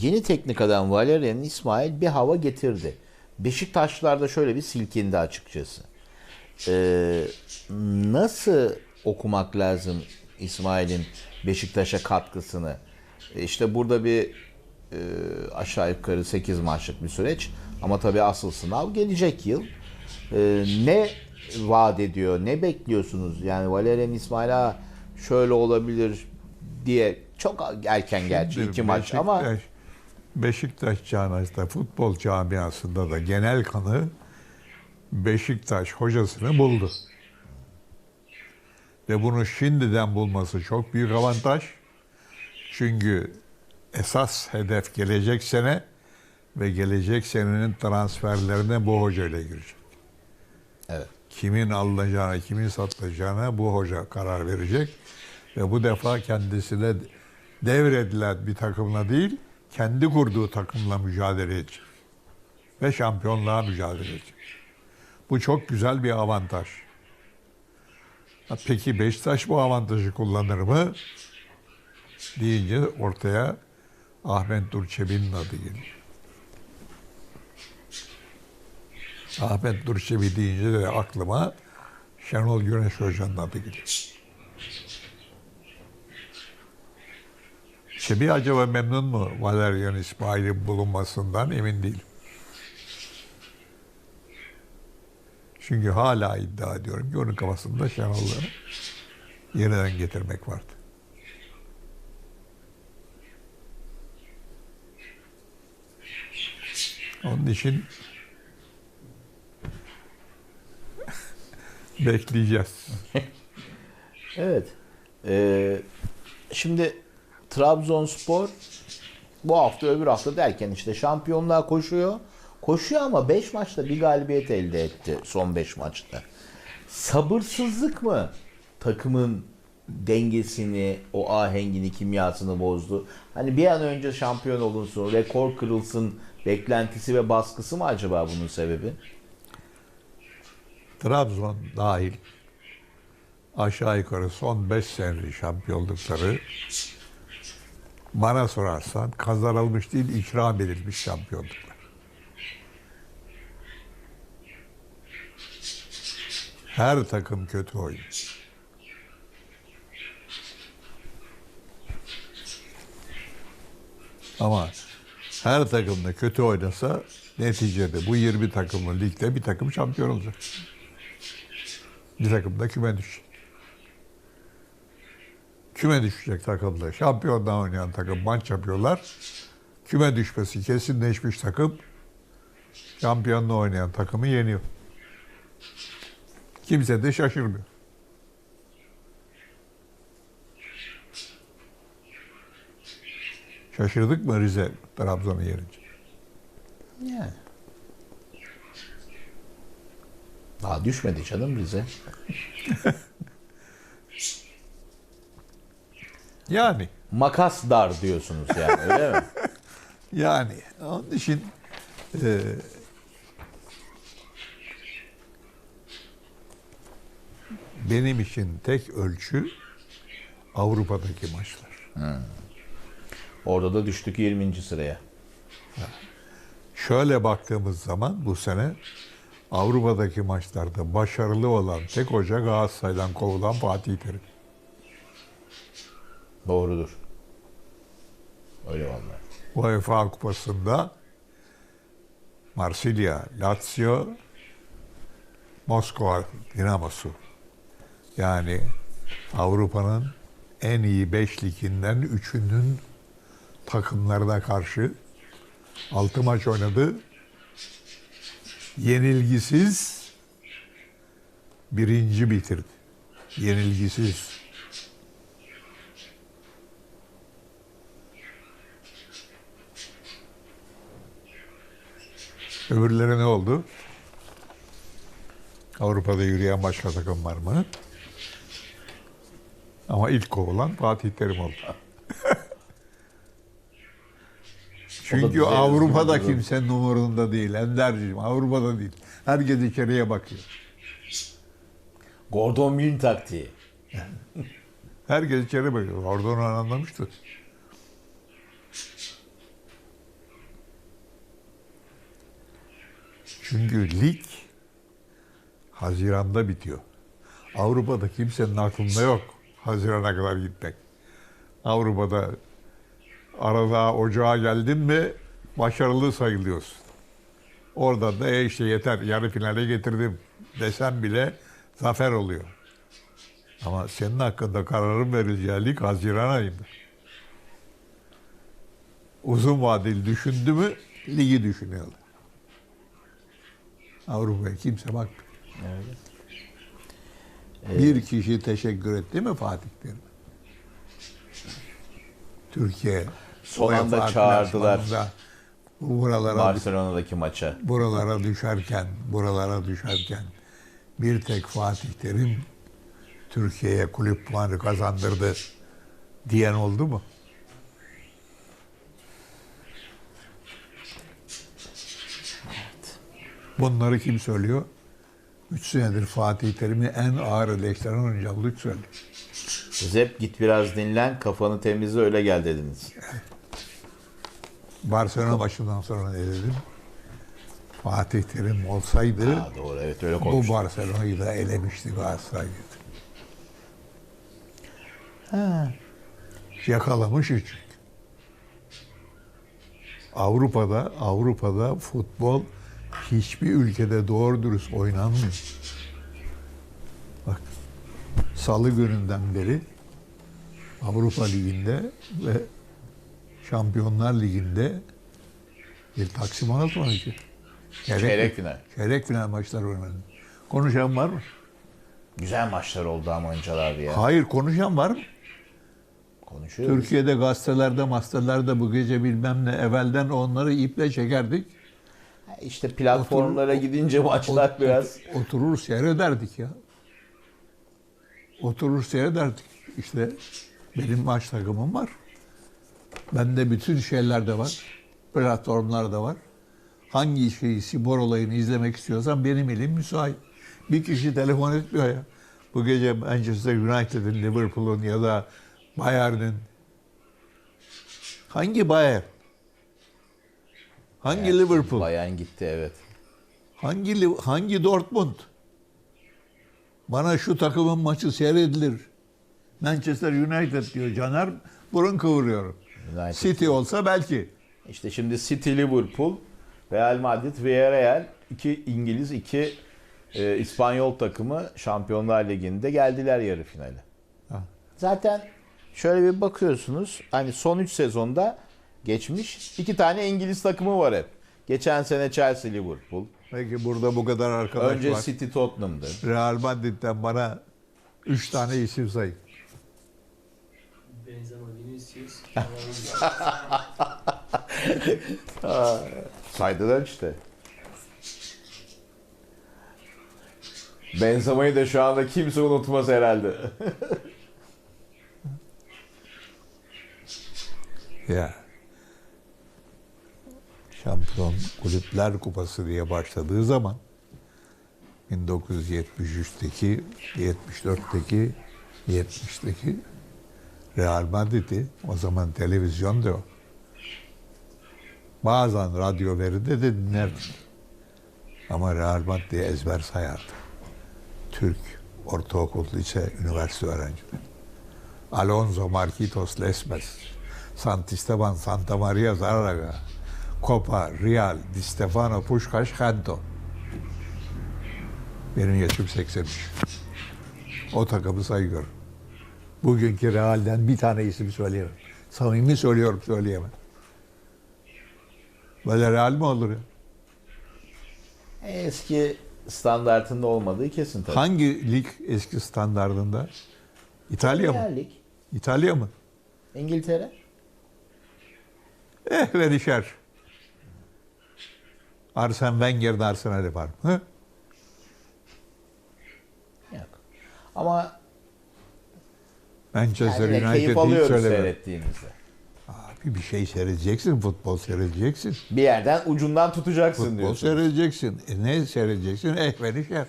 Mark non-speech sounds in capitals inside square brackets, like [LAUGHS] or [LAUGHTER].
Yeni teknik adam Valerian İsmail bir hava getirdi. Beşiktaşlılar da şöyle bir silkindi açıkçası. Ee, nasıl okumak lazım İsmail'in Beşiktaş'a katkısını? E, İşte burada bir e, aşağı yukarı 8 maçlık bir süreç. Ama tabii asıl sınav gelecek yıl. Ee, ne vaat ediyor, ne bekliyorsunuz? Yani Valerian İsmail'a şöyle olabilir diye çok erken gerçi iki maç ama Beşiktaş, camiasında, futbol camiasında da genel kanı Beşiktaş hocasını buldu. Ve bunu şimdiden bulması çok büyük avantaj. Çünkü esas hedef gelecek sene ve gelecek senenin transferlerine bu hocayla girecek. evet. Kimin alınacağına, kimin satılacağına bu hoca karar verecek. Ve bu defa kendisine devredilen bir takımla değil, kendi kurduğu takımla mücadele edecek. Ve şampiyonluğa mücadele edecek. Bu çok güzel bir avantaj. Peki Beşiktaş bu avantajı kullanır mı? Deyince ortaya Ahmet Durçebi'nin adı geliyor. Ahmet Durçebi deyince de aklıma Şenol Güneş Hoca'nın adı geliyor. Çebi acaba memnun mu Valerian İsmail'in bulunmasından emin değilim. Çünkü hala iddia ediyorum ki onun kafasında Şenol'ları yeniden getirmek vardı. Onun için [LAUGHS] bekleyeceğiz. Evet. Ee, şimdi Trabzonspor bu hafta öbür hafta derken işte şampiyonluğa koşuyor. Koşuyor ama 5 maçta bir galibiyet elde etti son 5 maçta. Sabırsızlık mı takımın dengesini, o ahengini, kimyasını bozdu? Hani bir an önce şampiyon olunsun, rekor kırılsın beklentisi ve baskısı mı acaba bunun sebebi? Trabzon dahil aşağı yukarı son 5 senelik şampiyonlukları bana sorarsan kazanılmış değil ikram edilmiş şampiyonluklar. Her takım kötü oynuyor. Ama her takım da kötü oynasa neticede bu 20 takımlı ligde bir takım şampiyon olacak. Bir takım da küme düşecek. Küme düşecek takımda. Şampiyondan oynayan takım maç yapıyorlar. Küme düşmesi kesinleşmiş takım şampiyonla oynayan takımı yeniyor. Kimse de şaşırmıyor. Şaşırdık mı Rize Trabzon'u yenince? Yani. Daha düşmedi canım Rize. [LAUGHS] Yani. Makas dar diyorsunuz yani öyle mi? [LAUGHS] Yani onun için e, benim için tek ölçü Avrupa'daki maçlar. Orada da düştük 20. sıraya. Şöyle baktığımız zaman bu sene Avrupa'daki maçlarda başarılı olan tek hoca Galatasaray'dan kovulan Fatih Terim. Doğrudur. Öyle vallahi. UEFA Kupası'nda Marsilya, Lazio, Moskova Dinamosu. Yani Avrupa'nın en iyi beş liginden üçünün takımlarına karşı altı maç oynadı. Yenilgisiz birinci bitirdi. Yenilgisiz. Öbürleri ne oldu? Avrupa'da yürüyen başka takım var mı? Ama ilk kovulan Fatih Terim oldu. [LAUGHS] Çünkü Avrupa'da yazıyor. kimsenin umurunda değil. Enderciğim Avrupa'da değil. Herkes içeriye bakıyor. Gordon Milne taktiği. [LAUGHS] Herkes içeri bakıyor. Orada onu anlamıştı. Çünkü lig Haziran'da bitiyor. Avrupa'da kimsenin aklında yok Haziran'a kadar gitmek. Avrupa'da arada ocağa geldin mi başarılı sayılıyorsun. Oradan da "E işte yeter yarı finale getirdim desem bile zafer oluyor. Ama senin hakkında kararın verileceği lig Haziran ayında. Uzun vadeli düşündü mü ligi düşünüyorlar. Avrupa'ya kimse bakmıyor. Bir kişi teşekkür etti mi Fatih Terim? Türkiye Son anda çağırdılar. buralara Barcelona'daki maça. buralara düşerken, buralara düşerken bir tek Fatih Terim Türkiye'ye kulüp puanı kazandırdı diyen oldu mu? Bunları kim söylüyor? Üç senedir Fatih Terim'i en ağır eleştiren olduğu söylüyor. Siz hep git biraz dinlen, kafanı temizle öyle gel dediniz. Barcelona başından sonra ne dedim? Fatih Terim olsaydı Ha, doğru evet öyle bu. Barcelona'yı da elemişti Galatasaray dedi. Yakalamış üç. Avrupa'da Avrupa'da futbol hiçbir ülkede doğru dürüst oynanmıyor. Bak Salı gününden beri Avrupa Ligi'nde ve Şampiyonlar Ligi'nde bir Taksim Anadolu maçı. Çeyrek final. Çeyrek final maçları oynadı. Konuşan var mı? Güzel maçlar oldu ama önceler ya. Hayır konuşan var mı? Konuşuyoruz. Türkiye'de gazetelerde, masterlerde bu gece bilmem ne evvelden onları iple çekerdik. İşte platformlara gidince maçlar biraz Oturur seyrederdik ya. Oturur seyrederdik. İşte benim maç takımım var. Bende bütün şeyler de var. Platformlar da var. Hangi şeyi, spor olayını izlemek istiyorsan benim elim müsait. Bir kişi telefon etmiyor ya. Bu gece Manchester United'in, Liverpool'un ya da Bayern'in. Hangi Bayern? Hangi Liverpool? bayan gitti evet. Hangi hangi Dortmund? Bana şu takımın maçı seyredilir. Manchester United diyor Caner. Burun kıvırıyorum. United. City olsa belki. İşte şimdi City, Liverpool, Real Madrid, Villarreal, iki İngiliz, iki e, İspanyol takımı Şampiyonlar Ligi'nde geldiler yarı finale. Ha. Zaten şöyle bir bakıyorsunuz hani son 3 sezonda geçmiş iki tane İngiliz takımı var hep. Geçen sene Chelsea, Liverpool. Peki burada bu kadar arkadaş Önce var. City, Tottenham'dı. Real Madrid'den bana üç tane isim say. Benzema, Vinicius, [LAUGHS] Saydılar işte. Benzema'yı da şu anda kimse unutmaz herhalde. Ya. Şampiyon Kulüpler Kupası diye başladığı zaman 1973'teki, 74'teki, 70'teki Real Madrid'i o zaman televizyon da yok. Bazen radyo verirdi de dinlerdim. Ama Real Madrid'i ezber sayardı. Türk, ortaokul, lise, üniversite öğrencileri. Alonso Marquitos Lesmes, Santisteban Santa Maria Zaraga, Copa, Real, Di Stefano Puskás Kanto. Benim yaşım 83. O takımı sayıyorum. Bugünkü Real'den bir tane isim söyleyemem. Samimi söylüyorum söyleyemem. Böyle Real mi olur ya? Eski standartında olmadığı kesin tabii. Hangi lig eski standardında? İtalya mı? Premier Lig, İtalya mı? İngiltere. Eh verişer. Arsene Wenger'de Arsenal var mı? Yok. Ama Manchester yani United keyif hiç seyrettiğimizde. Abi bir şey seyredeceksin, futbol seyredeceksin. Bir yerden ucundan tutacaksın Futbol diyorsun. seyredeceksin. E ne seyredeceksin? Eh verişer.